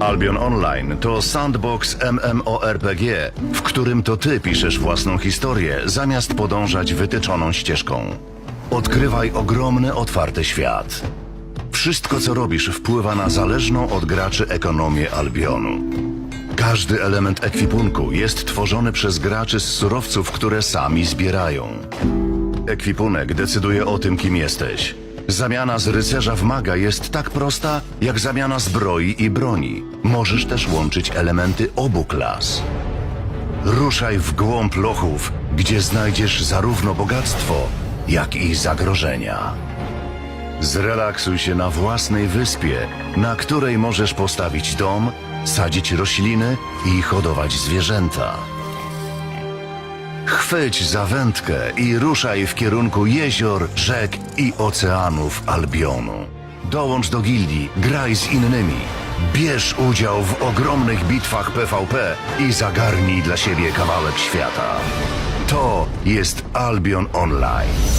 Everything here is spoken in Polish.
Albion Online to sandbox MMORPG, w którym to ty piszesz własną historię, zamiast podążać wytyczoną ścieżką. Odkrywaj ogromny, otwarty świat. Wszystko, co robisz, wpływa na zależną od graczy ekonomię Albionu. Każdy element ekwipunku jest tworzony przez graczy z surowców, które sami zbierają. Ekwipunek decyduje o tym, kim jesteś. Zamiana z rycerza w maga jest tak prosta, jak zamiana zbroi i broni. Możesz też łączyć elementy obu klas. Ruszaj w głąb lochów, gdzie znajdziesz zarówno bogactwo, jak i zagrożenia. Zrelaksuj się na własnej wyspie, na której możesz postawić dom, sadzić rośliny i hodować zwierzęta. Chwyć za wędkę i ruszaj w kierunku jezior, rzek i oceanów Albionu. Dołącz do gildii, graj z innymi. Bierz udział w ogromnych bitwach PvP i zagarnij dla siebie kawałek świata. To jest Albion Online.